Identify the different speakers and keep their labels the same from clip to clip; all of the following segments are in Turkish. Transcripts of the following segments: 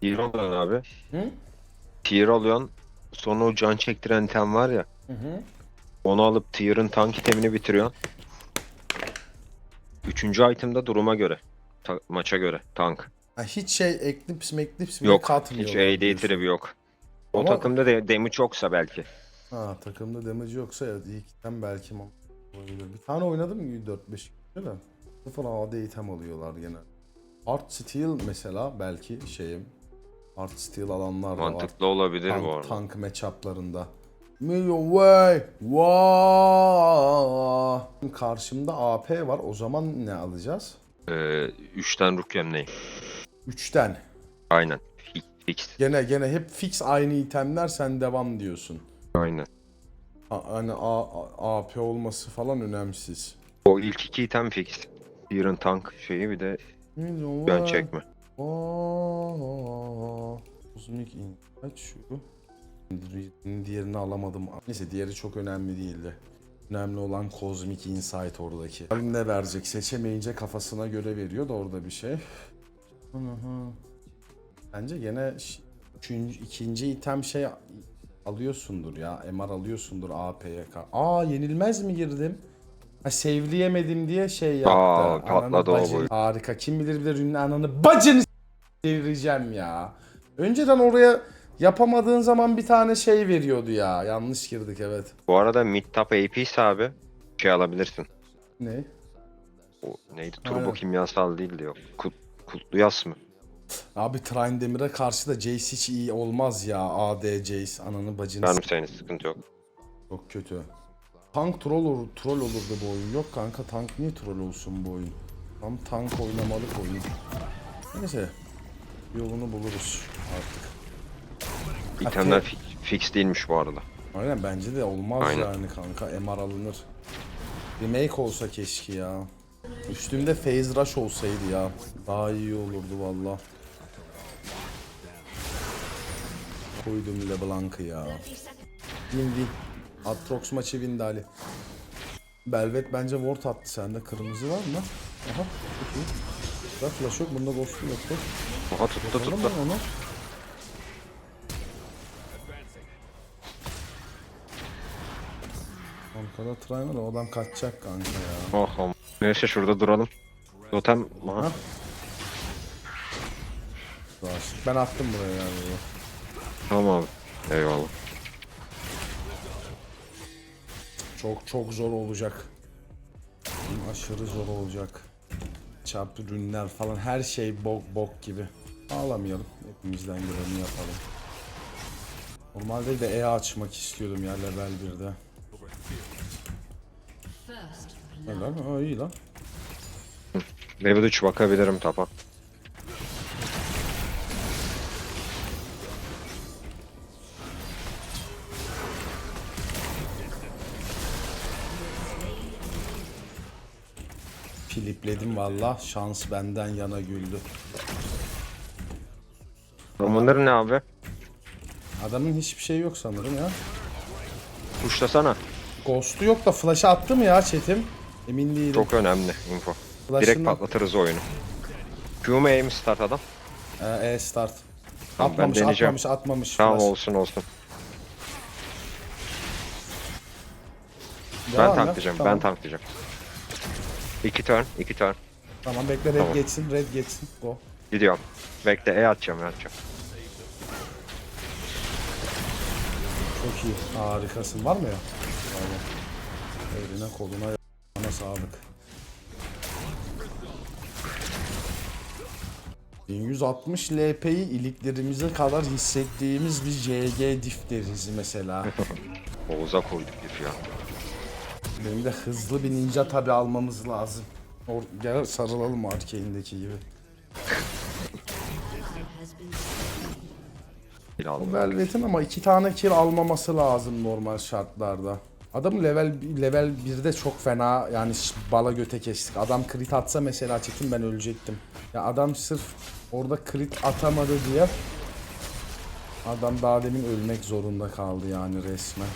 Speaker 1: Tier alıyorsun abi.
Speaker 2: Hı?
Speaker 1: Tier alıyorsun. Sonra o can çektiren item var ya.
Speaker 2: Hı hı.
Speaker 1: Onu alıp tier'ın tank itemini bitiriyorsun. Üçüncü itemda duruma göre. ta- maça göre. Tank.
Speaker 2: Ha, hiç şey Eclipse Meclipse bile
Speaker 1: Yok.
Speaker 2: katmıyor.
Speaker 1: Hiç AD trip yok. O
Speaker 2: Ama-
Speaker 1: takımda de damage yoksa belki.
Speaker 2: Ha takımda damage yoksa evet ilkten belki mi olabilir. Bir tane oynadım mı 4-5 kere de. Sıfır AD item alıyorlar gene. Art Steel mesela belki şeyim. Art Steel alanlar da var.
Speaker 1: Mantıklı olabilir
Speaker 2: Tank,
Speaker 1: bu arada.
Speaker 2: tank matchup'larında. Million way. Wow. Karşımda AP var. O zaman ne alacağız?
Speaker 1: Ee, üçten rook yemleyin.
Speaker 2: 3'ten.
Speaker 1: Aynen. Fi- Fix.
Speaker 2: Gene gene hep fix aynı itemler sen devam diyorsun.
Speaker 1: Aynen.
Speaker 2: Ha, Hani A- A- AP olması falan önemsiz.
Speaker 1: O ilk iki item fix. Tier'ın tank şeyi bir de
Speaker 2: var.
Speaker 1: çekme.
Speaker 2: Aa, Kozmik Insight şu. Diğerini alamadım. Neyse diğeri çok önemli değildi. Önemli olan Kozmik Insight oradaki. Ne verecek? Seçemeyince kafasına göre veriyor da orada bir şey. Bence gene üçüncü, ikinci item şey alıyorsundur ya. MR alıyorsundur AP'ye. Aa yenilmez mi girdim? Ha saveleyemedim diye şey yaptı.
Speaker 1: Aa, patladı o boy.
Speaker 2: Harika. Kim bilir bilir ünlü ananı bacını devireceğim ya. Önceden oraya yapamadığın zaman bir tane şey veriyordu ya. Yanlış girdik evet.
Speaker 1: Bu arada mid top AP ise abi şey alabilirsin.
Speaker 2: Ne?
Speaker 1: O neydi? Turbo
Speaker 2: Aynen.
Speaker 1: kimyasal değildi yok. Kut, kutlu yas mı?
Speaker 2: Abi Trine Demir'e karşı da Jace hiç iyi olmaz ya. AD Jace ananı bacını
Speaker 1: Benim senin sıkıntı yok.
Speaker 2: Çok kötü. Tank troll olur, troll olurdu bu oyun. Yok kanka tank niye troll olsun bu oyun? Tam tank oynamalık oyun. Neyse. Yolunu buluruz artık.
Speaker 1: İtemler fi- fix değilmiş bu arada.
Speaker 2: Aynen bence de olmaz
Speaker 1: Aynen.
Speaker 2: yani kanka. MR alınır. Remake olsa keşke ya. Üstümde Phase Rush olsaydı ya. Daha iyi olurdu valla. Koydum LeBlanc'ı ya. Win win. Atrox maçı win Ali. Belvet bence ward attı sende. Kırmızı var mı? Aha. Çok iyi. Bak flash yok. Bunda ghost'um yoktu.
Speaker 1: Aha tuttu
Speaker 2: Tamam
Speaker 1: tuttu.
Speaker 2: onu? Arkada try var o adam kaçacak kanka ya.
Speaker 1: Oh, oh. Neyse şurada duralım. Totem aha.
Speaker 2: Ha? Ben attım buraya yani.
Speaker 1: Tamam abi. Eyvallah.
Speaker 2: Çok çok zor olacak. Aşırı zor olacak. Çarpı ürünler falan her şey bok bok gibi. Ağlamayalım. Hepimizden geleni yapalım. Normalde de E açmak istiyordum ya level 1'de. Helal mi? Aa, iyi lan.
Speaker 1: Level 3 bakabilirim tapa.
Speaker 2: Filipledim valla. Şans benden yana güldü.
Speaker 1: Bunların ne abi?
Speaker 2: Adamın hiçbir şey yok sanırım ya.
Speaker 1: Tuşlasana.
Speaker 2: Ghost'u yok da flash'ı attı mı ya chatim? Emin değilim.
Speaker 1: Çok önemli info.
Speaker 2: Flash'ını-
Speaker 1: Direkt patlatırız oyunu. Q'ma aim start adam.
Speaker 2: Ee, e start.
Speaker 1: Tamam, ben
Speaker 2: atmamış,
Speaker 1: deneyeceğim.
Speaker 2: atmamış, atmamış.
Speaker 1: Tamam
Speaker 2: flash.
Speaker 1: olsun olsun.
Speaker 2: Devam
Speaker 1: ben
Speaker 2: ya,
Speaker 1: tanklayacağım.
Speaker 2: Tamam.
Speaker 1: Ben tanklayacağım. İki turn, iki turn.
Speaker 2: Tamam bekle red
Speaker 1: Tamam.
Speaker 2: geçsin, red geçsin. Go.
Speaker 1: Gidiyorum. Bekle E atacağım, E atacağım.
Speaker 2: Çok iyi. Harikasın. Var mı ya? Tamam. Eline koluna yana sağlık. 1160 LP'yi iliklerimize kadar hissettiğimiz bir JG diff deriz mesela.
Speaker 1: Oğuz'a koyduk lif ya.
Speaker 2: Benim de hızlı bir ninja tabi almamız lazım. Or gel sarılalım arcane'deki gibi. O
Speaker 1: aldım.
Speaker 2: Velvet'in ama iki tane kill almaması lazım normal şartlarda. Adam level level 1'de çok fena yani bala göte kestik. Adam crit atsa mesela çetin ben ölecektim. Ya adam sırf orada crit atamadı diye adam daha demin ölmek zorunda kaldı yani resmen.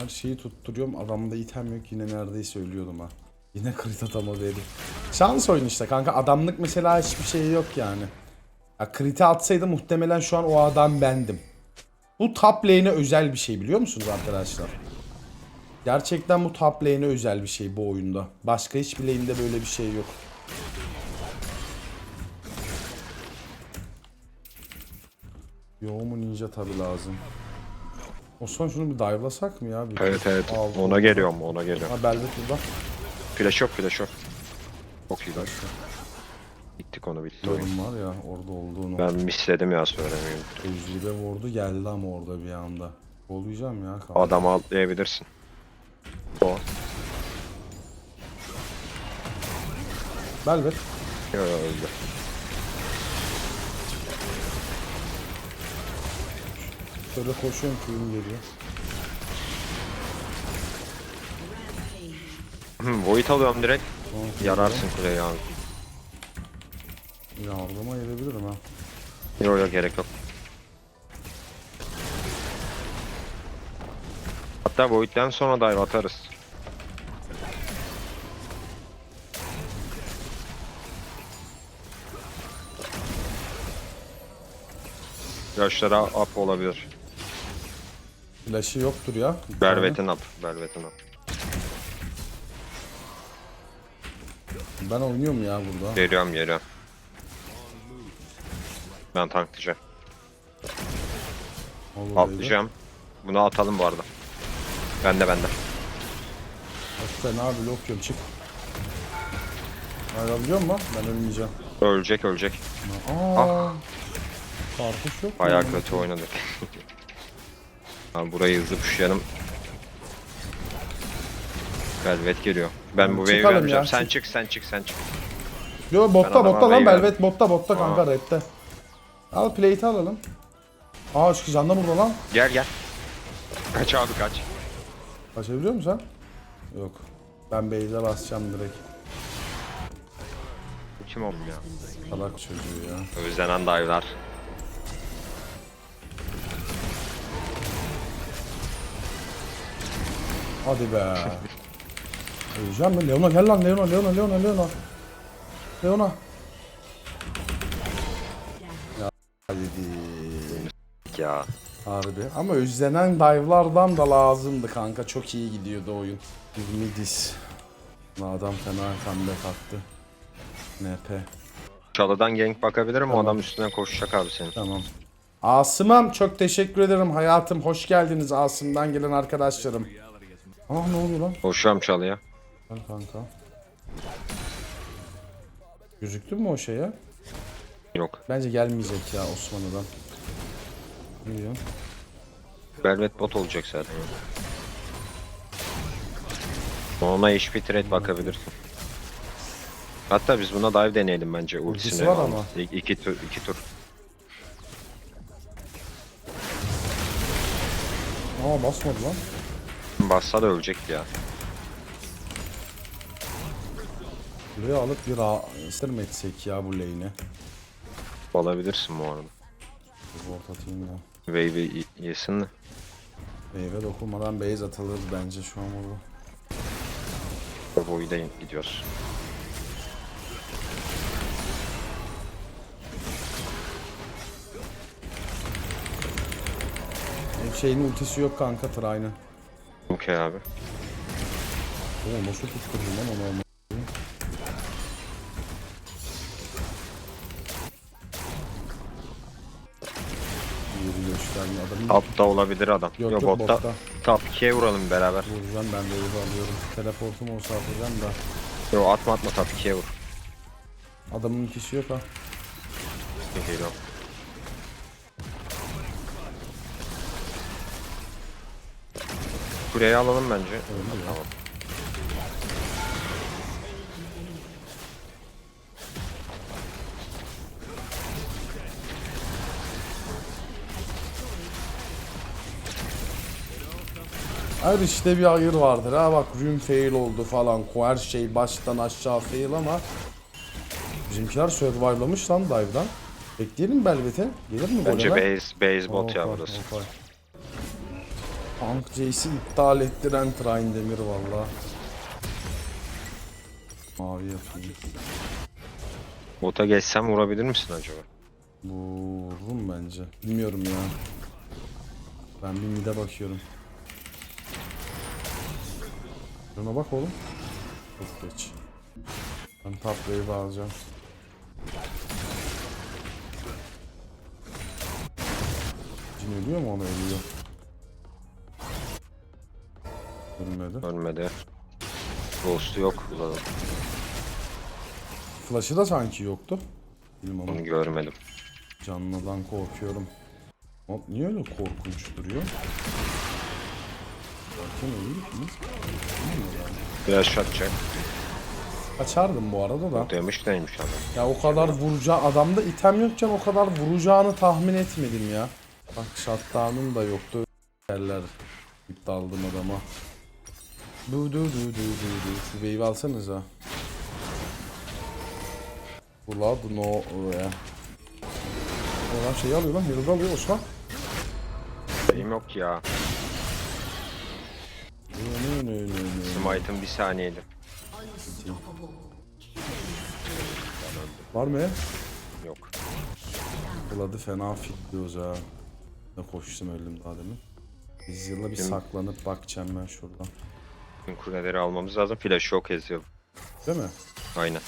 Speaker 2: Her şeyi tutturuyorum. Adamda item yok. Yine neredeyse ölüyordum ha. Yine crit atamadı herif. Şans oyun işte kanka. Adamlık mesela hiçbir şey yok yani. Ya crit'i atsaydı muhtemelen şu an o adam bendim. Bu top lane'e özel bir şey biliyor musunuz arkadaşlar? Gerçekten bu top lane'e özel bir şey bu oyunda. Başka hiçbir lane'de böyle bir şey yok. Yo mu ninja tabi lazım. Osman şunu bir dive'lasak mı ya? Bir
Speaker 1: Evet evet.
Speaker 2: Aldım.
Speaker 1: Ona geliyorum ona geliyorum.
Speaker 2: Ha Belvet burada.
Speaker 1: Flash yok flash yok. Çok iyi bak. Gittik onu bitti oyun.
Speaker 2: Var ya orada olduğunu.
Speaker 1: Ben misledim ya söylemeyeyim.
Speaker 2: Tecrübe vurdu geldi ama orada bir anda. Olacağım ya. kanka.
Speaker 1: Adamı atlayabilirsin. O.
Speaker 2: Belvet.
Speaker 1: Yo, yo, öldü.
Speaker 2: Şöyle koşuyorum kuyum geliyor.
Speaker 1: Hı, Void alıyorum direkt.
Speaker 2: Tamam,
Speaker 1: Yararsın kuleyi abi.
Speaker 2: Yardıma gelebilirim ha.
Speaker 1: Yo yo gerek yok. Hatta Void'den sonra dive atarız. Yaşlara up olabilir.
Speaker 2: Flash'ı yoktur ya.
Speaker 1: Belvet'in up. Belvet'in up.
Speaker 2: Ben oynuyorum ya burada.
Speaker 1: Geliyorum geliyorum. Ben tanklayacağım.
Speaker 2: Olur.
Speaker 1: Atlayacağım. Bunu atalım bu arada. Bende bende.
Speaker 2: Bak fena blok yiyorum çık. Ayrılıyor mu? Ben ölmeyeceğim.
Speaker 1: Ölecek ölecek.
Speaker 2: Aa. Kartuş yok mu?
Speaker 1: Bayağı kötü oynadık. Abi burayı hızlı pushlayalım. Velvet geliyor. Ben bu wave'i
Speaker 2: Çıkalım
Speaker 1: vermeyeceğim.
Speaker 2: ya,
Speaker 1: Sen
Speaker 2: çık.
Speaker 1: çık sen çık sen çık.
Speaker 2: Yo botta
Speaker 1: adama
Speaker 2: botta lan
Speaker 1: wave
Speaker 2: Belvet botta botta kanka
Speaker 1: Aa.
Speaker 2: redde. Al plate'i alalım. Aa şu canlı burada lan.
Speaker 1: Gel gel. Kaç abi kaç.
Speaker 2: Kaçabiliyor musun sen? Yok. Ben base'e basacağım direkt.
Speaker 1: Kim oğlum ya?
Speaker 2: Salak çocuğu ya.
Speaker 1: Özlenen dive'lar.
Speaker 2: Hadi be. Öleceğim mi? Leona gel lan Leona Leona Leona Leona. Leona. Ya hadi.
Speaker 1: Ya.
Speaker 2: Harbi. Ama özlenen dive'lardan da lazımdı kanka. Çok iyi gidiyordu oyun. Bir midis. Adam fena comeback attı. NP.
Speaker 1: Çalıdan gank bakabilirim. O
Speaker 2: Tamam.
Speaker 1: adam üstüne koşacak abi senin.
Speaker 2: Tamam. Asım'ım çok teşekkür ederim hayatım. Hoş geldiniz Asım'dan gelen arkadaşlarım. Aa ne oluyor lan?
Speaker 1: Koşuyorum çalıya.
Speaker 2: Gel kanka. Gözüktü mü o şeye?
Speaker 1: Yok.
Speaker 2: Bence gelmeyecek ya Osmanlı'dan. Ne diyorsun?
Speaker 1: Velvet bot olacak zaten. Ona HP trade bakabilirsin. Hatta biz buna dive deneyelim bence
Speaker 2: Ultisi var ama.
Speaker 1: İki, iki tur, iki tur.
Speaker 2: Aa basmadı lan.
Speaker 1: Bassa da ölecekti ya.
Speaker 2: Buraya alıp bir rahatsız mı etsek ya bu lane'i?
Speaker 1: Olabilirsin bu arada.
Speaker 2: Volt atayım ya.
Speaker 1: Wave'i yesin de.
Speaker 2: Meyve dokunmadan base atılır bence şu an burada.
Speaker 1: O boyu da gidiyoruz.
Speaker 2: Benim şeyin ultisi yok kanka Tray'ın.
Speaker 1: Okey abi.
Speaker 2: Oo nasıl tutturdun lan onu ama. Adamın.
Speaker 1: Top'ta olabilir adam.
Speaker 2: Yok
Speaker 1: Yo,
Speaker 2: yok
Speaker 1: botta.
Speaker 2: botta.
Speaker 1: Top 2'ye vuralım beraber.
Speaker 2: Vuracağım ben de evi alıyorum. Teleportum olsa atacağım da.
Speaker 1: Yo atma atma top 2'ye vur.
Speaker 2: Adamın ikisi yok ha.
Speaker 1: Geliyorum. Kuleyi alalım bence.
Speaker 2: Ya.
Speaker 1: Tamam.
Speaker 2: Her işte bir hayır vardır ha bak rune fail oldu falan. Her şey baştan aşağı fail ama Bizimkiler survive'lamış lan dive'dan. Bekleyelim Belvet'e. Gelir mi
Speaker 1: Bence
Speaker 2: goleme?
Speaker 1: base, base bot ya burası.
Speaker 2: Tank Jace'i iptal ettiren Train Demir valla. Mavi yapayım.
Speaker 1: Bota geçsem vurabilir misin acaba?
Speaker 2: Vururum bence. Bilmiyorum ya. Ben bir mide bakıyorum. Şuna bak oğlum. Çok geç. Ben top wave alacağım. Cin ölüyor mu onu ölüyor? Ölmedi.
Speaker 1: Ölmedi. Ghost'u yok. Ulan
Speaker 2: Flash'ı da sanki yoktu. Bilmem
Speaker 1: Onu görmedim.
Speaker 2: Canlıdan korkuyorum. Hop niye öyle korkunç duruyor? Zaten öyle mi?
Speaker 1: Biraz şatacak.
Speaker 2: Açardım bu arada da.
Speaker 1: Demiş neymiş adam.
Speaker 2: Ya o kadar vuracağı adamda item yokken o kadar vuracağını tahmin etmedim ya. Bak shutdown'un da yoktu. Yerler iptal aldım adama. Du du du du du du. Şu wave alsanıza. Blood no oraya. Oradan şey alıyor lan. Yıldız alıyor Osman.
Speaker 1: Benim yok ya.
Speaker 2: Ne ne ne ne ne.
Speaker 1: Smite'ım bir saniyeydi.
Speaker 2: Var mı?
Speaker 1: Yok.
Speaker 2: Blood'ı fena fitliyoruz ha. Ne koştum öldüm daha demin. Biz yılla bir saklanıp bakacağım ben şuradan.
Speaker 1: Bütün kuleleri almamız lazım. Flash yok eziyor.
Speaker 2: Değil mi?
Speaker 1: Aynen.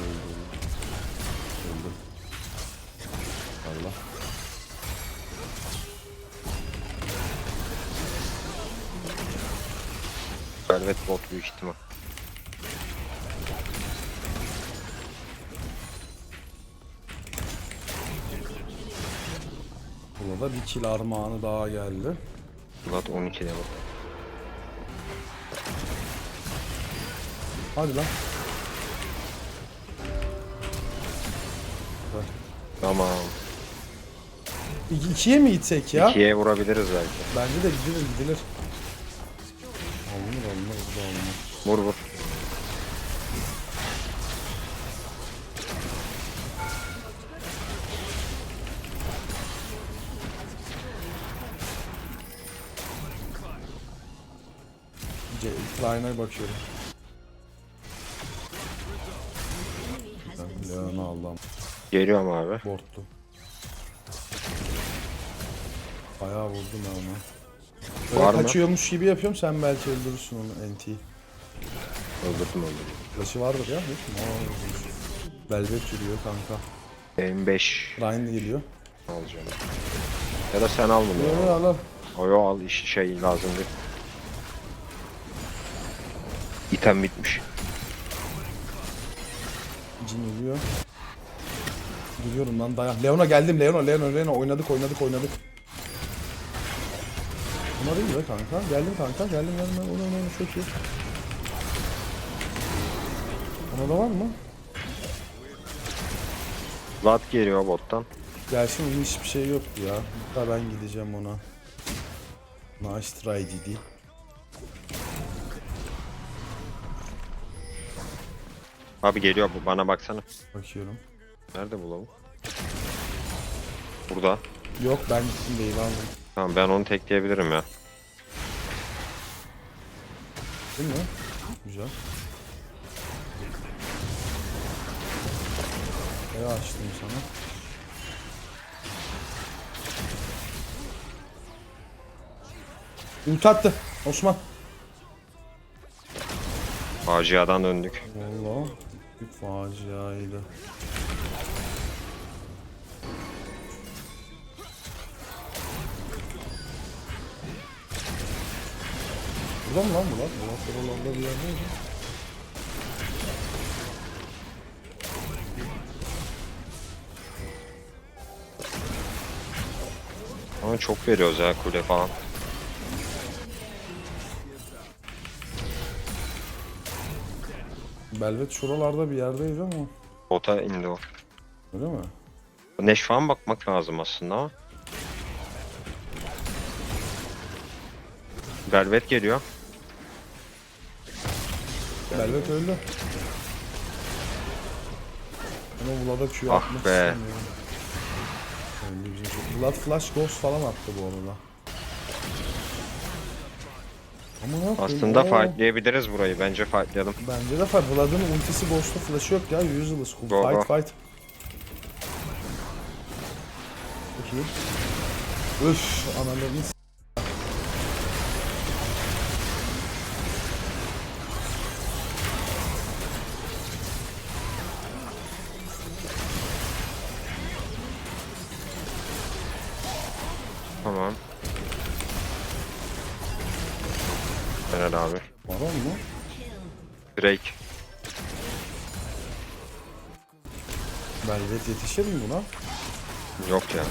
Speaker 2: Öldüm. Öldüm. Allah.
Speaker 1: Velvet bot büyük ihtimal.
Speaker 2: Burada bir kill armağanı daha geldi.
Speaker 1: Vlad 12 level.
Speaker 2: Hadi lan.
Speaker 1: Tamam.
Speaker 2: İki, ikiye mi gitsek ya?
Speaker 1: 2'ye vurabiliriz belki.
Speaker 2: Bence de gidilir gidilir. Alınır alınır bu da alınır.
Speaker 1: Vur vur.
Speaker 2: Line'a bakıyorum.
Speaker 1: Geliyorum abi.
Speaker 2: Bortlu. Bayağı vurdum ben ona. Böyle
Speaker 1: Var mı?
Speaker 2: kaçıyormuş gibi yapıyorum sen belki öldürürsün onu NT.
Speaker 1: Öldürdüm öldürdüm.
Speaker 2: Flash'ı vardır ya. Velvet yürüyor kanka.
Speaker 1: Benim 5
Speaker 2: Ryan geliyor.
Speaker 1: alacağım. Ya da sen al bunu.
Speaker 2: Yo,
Speaker 1: ya.
Speaker 2: al al.
Speaker 1: O yo al iş şey lazım değil. İtem bitmiş.
Speaker 2: Cin ölüyor. Geliyorum lan dayan. Leona geldim Leona Leona Leona oynadık oynadık oynadık. Bunlar iyi be kanka. Geldim kanka geldim geldim. Onu onu onu çok iyi. Ona da var mı?
Speaker 1: Vlad geliyor bottan.
Speaker 2: Gerçi onun hiçbir şey yoktu ya. Hatta ben gideceğim ona. Nice try Didi.
Speaker 1: Abi geliyor bu bana baksana.
Speaker 2: Bakıyorum.
Speaker 1: Nerede bu lavuk? Burada.
Speaker 2: Yok ben gittim değil aldım.
Speaker 1: Tamam ben onu tekleyebilirim ya.
Speaker 2: Değil mi? Güzel. Kaya açtım sana. Ult attı Osman.
Speaker 1: Faciadan döndük.
Speaker 2: Valla bir faciaydı. Burada mı lan bu lan? Bu buralarda bir yerdeydi.
Speaker 1: Ama çok veriyoruz ya kule falan.
Speaker 2: Belvet şuralarda bir yerdeydi ama.
Speaker 1: Bota indi o.
Speaker 2: Öyle mi?
Speaker 1: Neş falan bakmak lazım aslında ama. Velvet geliyor.
Speaker 2: Belvet öldü. Ama Vlad'a Q
Speaker 1: Ah
Speaker 2: atmak
Speaker 1: be.
Speaker 2: istemiyorum. Vlad Flash Ghost falan attı bu arada. Aman ha,
Speaker 1: Aslında fightlayabiliriz burayı. Bence fightlayalım.
Speaker 2: Bence de fight. Vlad'ın ultisi Ghost'u flash'ı yok ya. Useless.
Speaker 1: Go,
Speaker 2: fight
Speaker 1: go.
Speaker 2: fight. Çok iyi. Üf
Speaker 1: Tamam. Helal abi.
Speaker 2: Baron mu?
Speaker 1: Drake.
Speaker 2: Velvet yetişir mi buna?
Speaker 1: Yok ya.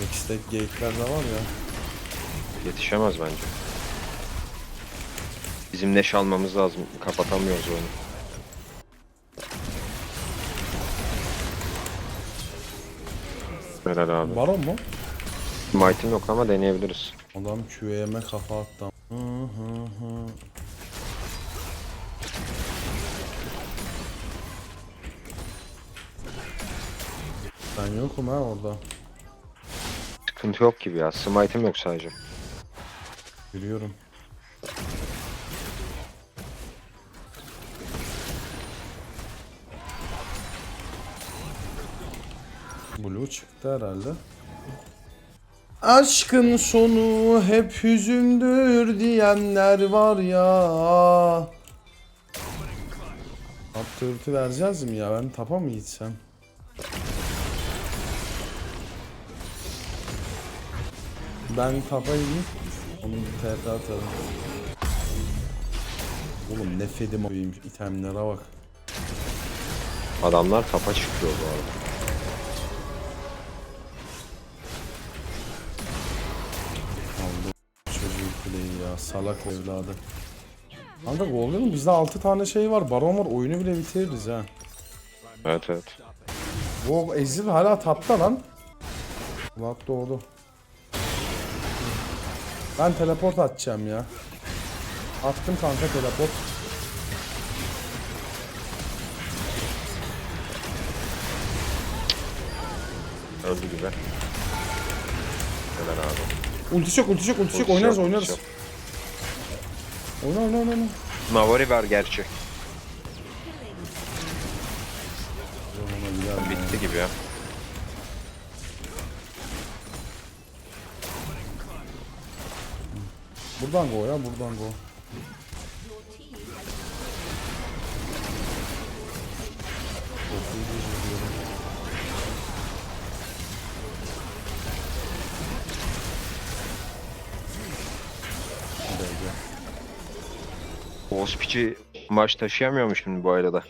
Speaker 2: Hextech gate'ler de var ya.
Speaker 1: Yetişemez bence. Bizim neş almamız lazım. Kapatamıyoruz oyunu. Helal abi.
Speaker 2: Baron mu?
Speaker 1: Might'im yok ama deneyebiliriz.
Speaker 2: Adam QAM'e kafa attı. Hı hı hı. Ben yokum ha orada.
Speaker 1: Sıkıntı yok gibi ya. Smite'im yok sadece.
Speaker 2: Biliyorum. Blue çıktı herhalde. Aşkın sonu hep hüzündür diyenler var ya. Tap tırtı vereceğiz mi ya? Ben tapa mı gitsem? Ben tapa gideyim. Onu bir TP atalım. Oğlum ne fedim koyayım itemlere bak.
Speaker 1: Adamlar tapa çıkıyor bu arada.
Speaker 2: Salak evladı. Kanka Golden'ın bizde 6 tane şey var. Baron var oyunu bile bitiririz ha.
Speaker 1: Evet evet.
Speaker 2: Bu Ezreal hala tapta lan. Vlad doğdu. Ben teleport atacağım ya. Attım kanka teleport.
Speaker 1: Öldü gibi. Helal abi.
Speaker 2: Ulti çok ulti çok ulti çok oynarız oynarız.
Speaker 1: ultisi
Speaker 2: Oyna oyna oyna. oyna.
Speaker 1: Navari var gerçi. Bitti gibi ya.
Speaker 2: Buradan go ya buradan go.
Speaker 1: Oğuz Piç'i maç taşıyamıyor mu şimdi bu arada?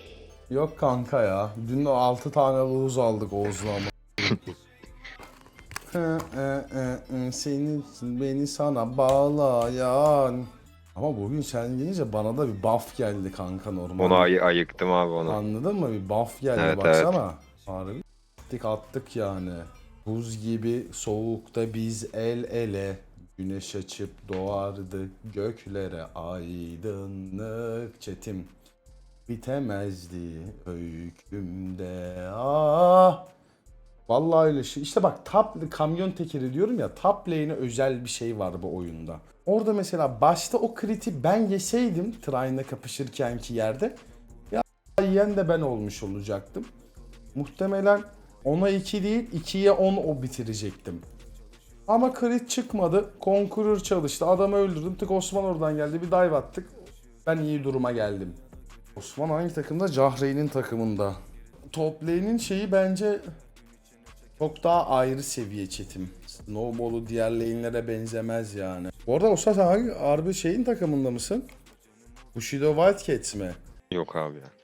Speaker 2: Yok kanka ya. Dün de 6 tane lose aldık Oğuz'la ama. Hı, hı, hı, hı, Senin için beni sana bağlayan. Ama bugün sen gelince bana da bir buff geldi kanka normal.
Speaker 1: Onu ay ayıktım abi onu.
Speaker 2: Anladın mı? Bir buff geldi
Speaker 1: Evet,
Speaker 2: baksana. Harbi attık attık yani. Buz gibi soğukta biz el ele. Güneş açıp doğardı göklere aydınlık çetim. Bitemezdi öykümde ah. Vallahi öyle şey. İşte bak top kamyon tekeri diyorum ya top lane'e özel bir şey var bu oyunda. Orada mesela başta o kriti ben yeseydim Trine'la kapışırkenki yerde yiyen de ben olmuş olacaktım. Muhtemelen 10'a 2 değil 2'ye 10 o bitirecektim. Ama crit çıkmadı. Conqueror çalıştı. Adamı öldürdüm. Tık Osman oradan geldi. Bir dive attık. Ben iyi duruma geldim. Osman hangi takımda? Cahreyn'in takımında. Top lane'in şeyi bence çok daha ayrı seviye çetim. Snowball'u diğer lane'lere benzemez yani. Bu arada Osman sen hangi harbi şeyin takımında mısın? Bushido Wildcats mi?
Speaker 1: Yok abi ya.